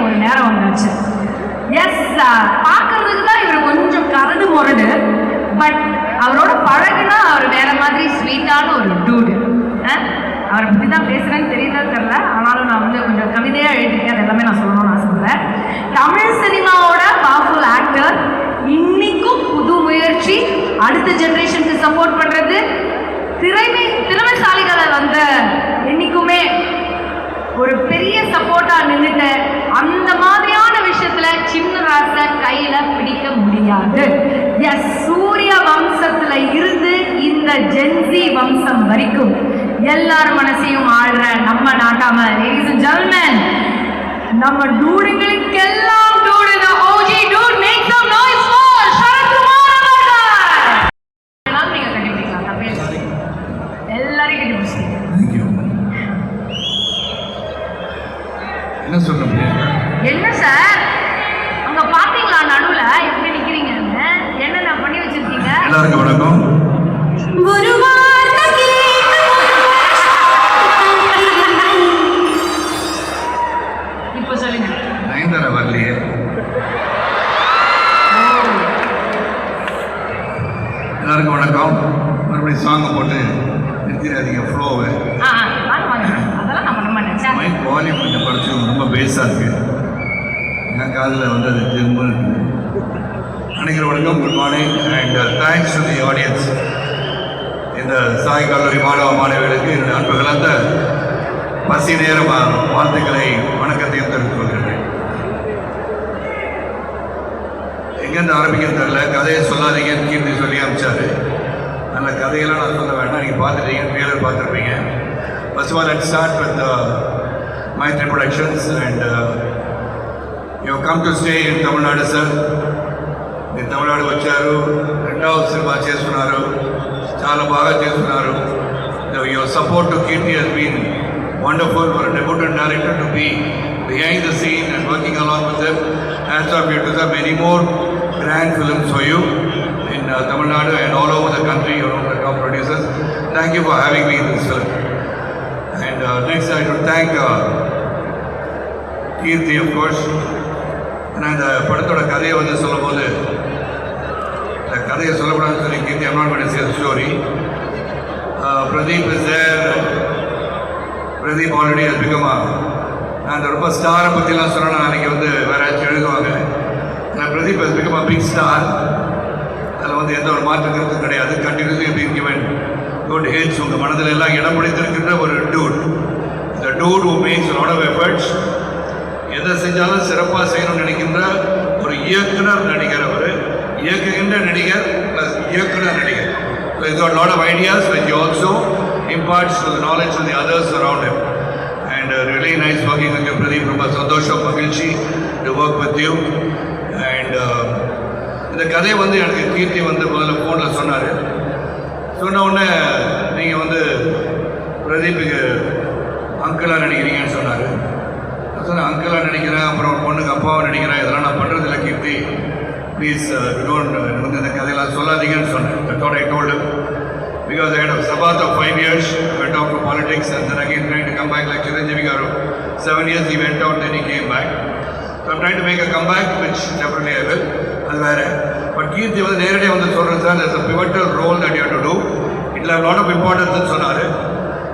ஒரு நேரம் வந்துச்சு எஸ் பார்க்கறதுக்கு தான் இவர் கொஞ்சம் கரடு முரடு பட் அவரோட பழகுனா அவர் வேற மாதிரி ஸ்வீட்டான ஒரு டூடு அவரை பற்றி தான் பேசுகிறேன்னு தெரியல தெரில ஆனாலும் நான் வந்து கொஞ்சம் கவிதையாக எழுதியிருக்கேன் அது எல்லாமே நான் சொல்லணும்னு ஆசைப்படுறேன். முடியாது எஸ் சூரிய வம்சத்துல இருந்து இந்த ஜென்சி வம்சம் வரைக்கும் எல்லார் மனசையும் ஆடுற நம்ம நாட்டாம லேடிஸ் அண்ட் ஜென்மன் நம்ம டூடுங்களுக்கெல்லாம் எல்லாருக்கும் வணக்கம். நயன்தாரா வரலையே. எல்லாருக்கும் வணக்கம். மறுபடியும் சாங்கை போட்டு நிறுத்திடாதீங்க ஃப்ளோவை மைக் வால்யூம் கொஞ்சம் குறைச்சி ரொம்ப பேஸாக இருக்கு. என் காதில் வந்து அது திரும்ப இருக்குது அனைவரும் வணக்கம் good morning and thanks to the audience இந்த சாய் கல்லூரி மாணவ மாணவிகளுக்கு என்னுடைய அன்பு கலந்த பசி நேர வாழ்த்துக்களை வணக்கத்தையும் தெரிவித்துக் கொள்கிறேன் எங்கேருந்து ஆரம்பிக்கன்னு தெரில கதையை சொல்லாதீங்கன்னு கீர்த்தி சொல்லி அமிச்சாரு அந்த கதையெல்லாம் நான் சொல்ல வேண்டாம். நீங்கள் பார்த்துட்டீங்க ட்ரெய்லர் பார்த்துருப்பீங்க. First of all let start with Maitri productions and you come to stay in Tamil Nadu sir Tamil Nadu వచ్చారు రెండవ సినిమా చేస్తున్నారు చాలా బాగా చేస్తున్నారు your support to Keerthi has been wonderful for debutante director to be behind the scene and working along with them hats off you to the many more grand films for you in uh, Tamil Nadu and all over the country. You're one of the top producers. Thank you for having me in this film. And uh, next, I should thank uh, Keerthi of course. நான் இந்த படத்தோட கதையை வந்து சொல்லும்போது இந்த கதையை சொல்லக்கூடாதுன்னு சொல்லி Keerthi I'm not going to say Pradeep already Uh, பிகமா நான் அந்த ரொம்ப ஸ்டாரை பற்றிலாம் சொன்னேன் அன்றைக்கி வந்து வேறு யாராச்சும் எழுதுவாங்க. நான் Pradeep has become a star அதில் வந்து எந்த ஒரு மாற்று கருத்தும் கிடையாது. கண்டினியூஸாக பீங் given குட் ஹிட்ஸ் உங்கள் மனதில் எல்லாம் இடம் பிடித்திருக்கின்ற ஒரு டூட் இந்த dude who makes lot of efforts எதை செஞ்சாலும் சிறப்பாக செய்யணும்னு நினைக்கின்ற ஒரு இயக்குனர் நடிகர் அவர். இயக்குகின்ற நடிகர் ப்ளஸ் இயக்குனர் நடிகர். ஸோ இது got a lot of ideas imparts he knowledge imparts to the knowledge and really nice around him. Pradeep uh, ரொம்ப சந்தோஷம் மகிழ்ச்சி to work with you and இந்த கதை வந்து எனக்கு கீர்த்தி வந்து முதல்ல ஃபோனில் சொன்னார். சொன்ன உடனே நீங்கள் வந்து பிரதீப்புக்கு அங்கிளாக நடிக்கிறீங்கன்னு சொன்னார். சொன்னேன் அங்கிளாக நடிக்கிறேன் அப்புறம் பொண்ணுக்கு அப்பாவை நடிக்கிறேன் இதெல்லாம் நான் பண்ணுறதில்ல கீர்த்தி. ப்ளீஸ் டோன்ட் வந்து இந்த கதையெல்லாம் சொல்லாதீங்கன்னு சொன்னேன் that I told because I had sabbatical of five years went out to politics and then again trying to come back like Chiranjeevi garu seven years he went out then he came back so try to make a comeback which definitely I will அது வேறு but Keerthi வந்து நேரடியாக வந்து சொல்கிறது sir it's a pivotal role that you to do it'll lot of இம்பார்ட்டன்ஸ்னு சொன்னார்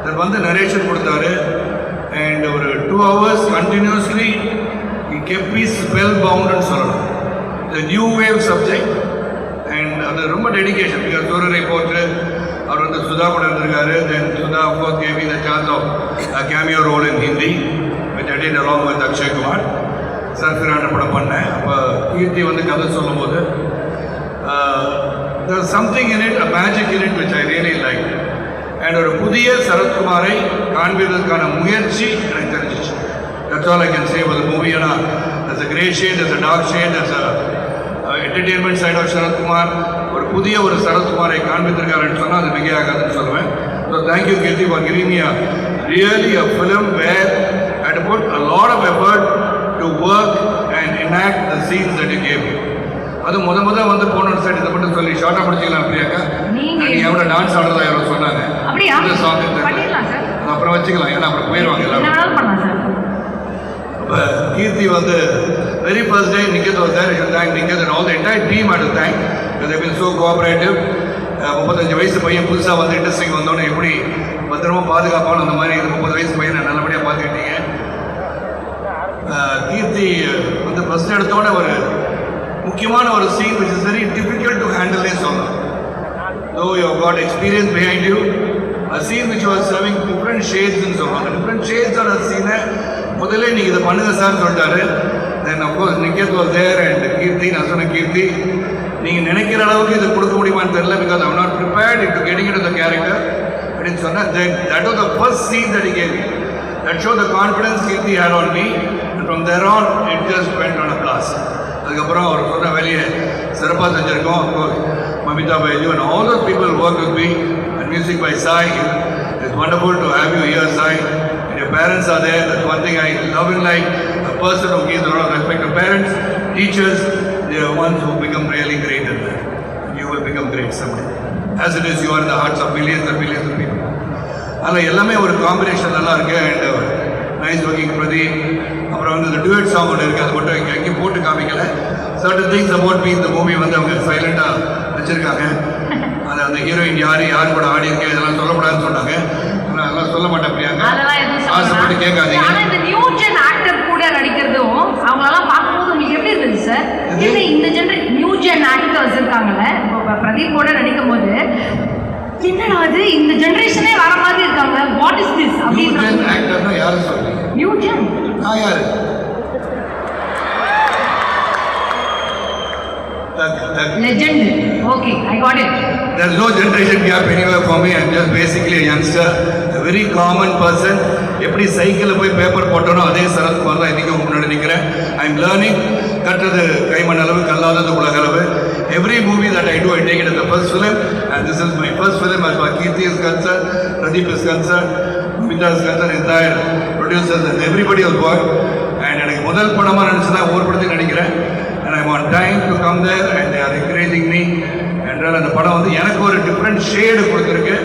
தென் வந்து narration கொடுத்தாரு and ஒரு two hours continuously in kept peace well பவுண்டுன்னு சொல்லணும் இந்த நியூ வேவ் சப்ஜெக்ட் அண்ட் அது ரொம்ப டெடிகேஷன் பிகாஸ் சூரரை போற்று. அவர் வந்து சுதா கூட இருந்திருக்காரு. Then Sudha of course gave the chance of cameo role in Hindi with added along with Akshay Kumar சர்ஃபிரான படம் பண்ணேன். அப்போ கீர்த்தி வந்து கதை சொல்லும்போது something in it a magic in it which I really like and ஒரு புதிய சரத்குமாரை காண்பதற்கான முயற்சி எனக்கு தெரிஞ்சிச்சு. That's all I can say அது மூவி ஏன்னா that's a grey shade that's a dark shade that's a entertainment side of Sarathkumar ஒரு புதிய ஒரு சரத்குமாரை காண்பித்திருக்காருன்னு சொன்னால் அது மிகையாகாதுன்னு சொல்லுவேன். So thank you Keerthi for giving where I had to put a lot of effort to work and enact the scenes that you gave me. அது முத முத வந்து போன சைடு இதை மட்டும் சொல்லி ஷார்ட்டாக முடிச்சிக்கலாம் பிரியாக்கா நீங்க- நீங்க எவ்வளோ டான்ஸ் ஆடுறதா யாரோ சொன்னாங்க? இந்த சாங். அப்புறம் வச்சுக்கலாம். ஏன்னா அப்புறம் போயிடுவாங்க எல்லாரும். வேணாலும் பண்ணலாம் very first day Niketh was there should thank Niketh and all the entire team at thank bin so முப்பத்தஞ்சு வயசு பையன் புதுசாக வந்து இண்டஸ்ட்ரிக்கு வந்தோன்னே எப்படி பத்திரமா பாதுகாப்பான அந்த மாதிரி இது முப்பது வயசு பையனை நல்லபடியாக பார்த்துக்கிட்டீங்க. Uh, கீர்த்தி uh, வந்து ஃபஸ்ட் எடுத்தோடனே ஒரு முக்கியமான ஒரு scene which is very difficult to ஹேண்டில்னே சொல்லலாம் though you got experience behind you a scene which was serving different ஷேட்ஸ்ன்னு shades சொல்லுவாங்க டிஃப்ரெண்ட் shades சீனை முதல்ல நீங்கள் இதை பண்ணுங்க சார் சொல்லிட்டாரு. Then of course Niketh was there and Keerthi நான் சொன்ன கீர்த்தி நீங்கள் நினைக்கிற அளவுக்கு இது கொடுக்க முடியுமான்னு தெரியல because I'm not prepared it to getting it the character அப்படின்னு சொன்னால் then that was the first scene that gave that show the confidence Keerthi had on me and from there on it just went on a class அதுக்கப்புறம் அவர் சொன்ன வேலையை சிறப்பாக செஞ்சுருக்கோம். Of course Mamitha Baiju and all those people work with me and music by Sai it's wonderful to have you here Sai and your parents parents are there. That's one thing I love in person who gives a lot of respect to parents, teachers, they are ones who become really great in life. You will become great someday. As it is, you are in the hearts of millions and millions of people. அதில் எல்லாமே ஒரு combination நல்லா இருக்கு and nice working Pradeep அப்புறம் வந்து இந்த duet song ஒன்று இருக்குது அது மட்டும் இங்கே எங்கேயும் போட்டு காமிக்கல சர்டன் திங்ஸ் அபவுட் மீ இந்த மூவி வந்து அவங்க சைலண்டாக வச்சுருக்காங்க அது அந்த ஹீரோயின் யார் யார் கூட ஆடி இருக்கேன் இதெல்லாம் சொல்லக்கூடாதுன்னு சொன்னாங்க ஆனால் அதெல்லாம் சொல்ல மாட்டேன் பிரியாங்க ஆசைப்பட்டு. கேட்காதீங்க ஆனா இந்த நியூ ஜென் ஆக்டர் கூட நடிக்கிறதும் அவங்களெல்லாம் பார்க்கும்போது உங்களுக்கு எப்படி இருந்தது சார் எது? இல்லை இந்த ஜென்ர நியூ ஜென் ஆக்டர்ஸ் இருக்காங்கல்ல? இப்போ பிரதீப் கூட நடிக்கும் போது என்னடா அது இந்த ஜெனரேஷனே வர மாதிரி இருக்காங்க. வாட் இஸ் திஸ் அப்படின்னு யாரும் சொல்றீங்க? நியூ ஜென் நான் யாரு? Legend okay I got it There's no generation gap anywhere for me. I'm just basically a youngster, a very common person. எப்படி சைக்கிளில் போய் பேப்பர் போட்டனோ அதே சரத்குமார் தான் இன்றைக்கி முன்னாடி நிற்கிறேன் ஐ எம் லேர்னிங் கற்றது கைமண் அளவு கல்லாதது உலக அளவு. Every movie that I do I take it இந்த first film and this is my first film as far Keerthi is concern Pradeep is concern Mitha is concern entire producers and everybody was work and எனக்கு முதல் படமாக நினச்சி தான் ஒவ்வொரு படத்தையும் நடிக்கிறேன். And I want time to come there and they are encouraging me என்றால் அந்த படம் வந்து எனக்கு ஒரு டிஃப்ரெண்ட் ஷேடு கொடுத்துருக்கு.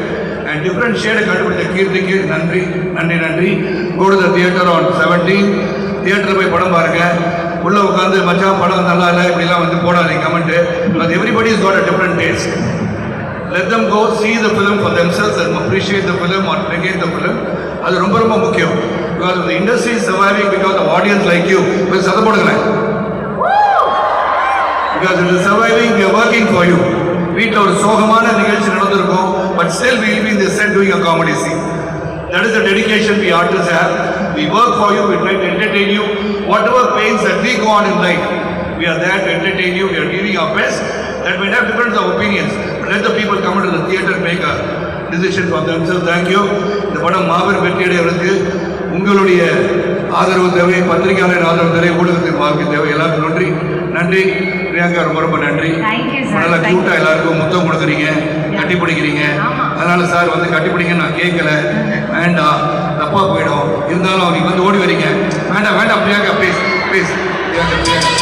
அண்ட் டிஃப்ரெண்ட் ஷேடு கண்டுபிடித்த கீர்த்திக்கு நன்றி நன்றி நன்றி. கூட தியேட்டர் ஆன் செவன்டீன் தியேட்டரில் போய் படம் பாருங்கள் உள்ளே உட்காந்து மச்சா படம் நல்லா இல்லை இப்படிலாம் வந்து போடாதீங்க comment but everybody is got a different taste let them go see the film for themselves and appreciate the film or break it the film அது ரொம்ப ரொம்ப முக்கியம் பிகாஸ் இந்த industry surviving because audience like you கொஞ்சம் சதம் போடுங்களேன் because இந்த is surviving working for you வீட்டில் ஒரு சோகமான நிகழ்ச்சி நடந்திருக்கும் பட் ஸ்டில் வில் பி இந்த set doing a comedy scene that is a dedication we artist have we work for you we try to entertain you whatever pains that we go on in life we are there to entertain you we are giving our best that may have difference of opinions but let the people come into the theater and make a decision for themselves thank you இந்த படம் மாபெரும் வெற்றியடைவதற்கு உங்களுடைய ஆதரவு தேவை பத்திரிகையாளர் ஆதரவு தேவை ஊடகத்தின் வாழ்க்கை தேவை எல்லாருக்கும் நன்றி நன்றி பிரியாங்கா ரொம்ப ரொம்ப நன்றி Thank you, sir. நல்லா Thank you. கியூட்டா எல்லாருக்கும் முத்தம் கொடுக்குறீங்க கட்டி பிடிக்கிறீங்க. அதனால சார் வந்து கட்டி பிடிங்கன்னு நான் கேட்கல வேண்டாம் தப்பாக போயிடும். இருந்தாலும் அவங்க வந்து ஓடி வரீங்க. வேண்டாம் வேண்டாம் பிரியாங்க ப்ளீஸ் ப்ளீஸ் பிரியாங்க ப்ளீஸ்